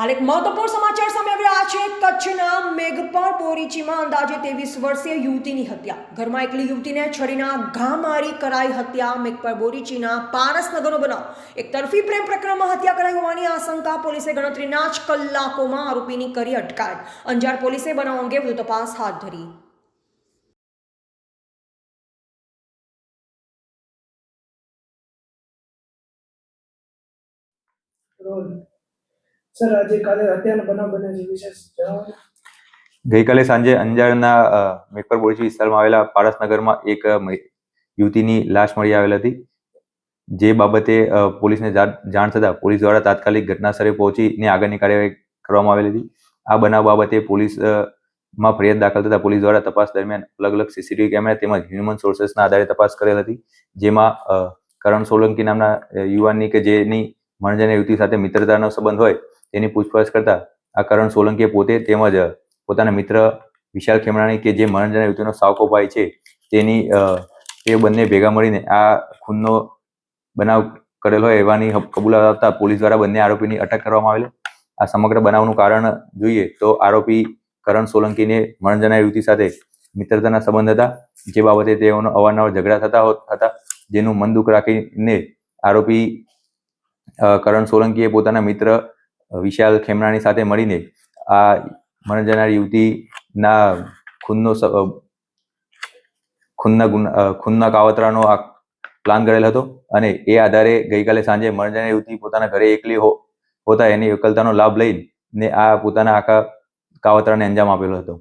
હાલ એક મહત્વપૂર્ણ સમાચાર સામે આવ્યા છે. કચ્છના મેઘપર, બોરીચીમાં અંદાજે ત્રેવીસ વર્ષીય યુવતીની હત્યા. ઘરમાં એકલી યુવતીને છરીના ઘા મારી કરાઈ હત્યા. મેઘપર, બોરીચીના પારસનગરનો બનાવ. એક તરફી પ્રેમ પ્રકરણમાં હત્યા કરાઈ હોવાની આશંકા. પોલીસે ગણતરીના જ કલાકોમાં આરોપીની કરી અટકાયત. અંજાર પોલીસે બનાવ અંગે વધુ તપાસ હાથ ધરી. રોલ સર આજે કાલે હત્યાનો બનાવ બન્યો છે જણાવો. ગઈકાલે સાંજે અંજારના મેકર બોરચી વિસ્તારમાં આવેલા પારસનગરમાં એક યુવતીની લાશ મળી આવેલ હતી. જે બાબતે પોલીસને જાણ થતાં પોલીસ દ્વારા તાત્કાલિક ઘટનાસ્થળે પહોંચીને આગળની કાર્યવાહી કરવામાં આવેલી હતી. આ બનાવ બાબતે પોલીસ અ, માં ફરિયાદ દાખલ થતાં પોલીસ દ્વારા તપાસ દરમિયાન અલગ અલગ સીસીટીવી કેમેરા તેમજ હ્યુમન સોર્સેસના આધારે તપાસ કરેલ હતી. જેમાં કરણ સોલંકી નામના યુવાનની કે જેની મણજન્ય યુવતી સાથે મિત્રતાનો સંબંધ હોય તેની પૂછપરછ કરતા આ કરણ સોલંકીએ પોતે તેમજ પોતાના મિત્ર વિશાલ ખેમરાણી કે જે મરણજના યુવતીનો સાવકો ભાઈ છે, તેની તે બંને ભેગા મળીને આ ખૂનનો બનાવ કરેલો હોય એવાની કબૂલાત આપતા પોલીસ દ્વારા બંને આરોપીની અટક કરવામાં આવેલી. આ સમગ્ર બનાવનું કારણ જોઈએ તો આરોપી કરણ સોલંકીને મરણજના યુવતી સાથે મિત્રતાના સંબંધ હતા, જે બાબતે તેઓનો અવારનવાર ઝઘડા થતા હતા, જેનું મન દુઃખ રાખીને આરોપી કરણ સોલંકીએ પોતાના મિત્ર વિશાલ ખેમરાણી સાથે મળીને આ મરણ જનાર યુવતીના ખૂનનો ખૂનના ગુના ખૂનના કાવતરાનો આ પ્લાન કરેલ હતો અને એ આધારે ગઈકાલે સાંજે મરણ જનાર યુવતી પોતાના ઘરે એકલી હોતા એની એકલતાનો લાભ લઈને આ પોતાના આખા કાવતરાને અંજામ આપેલો હતો.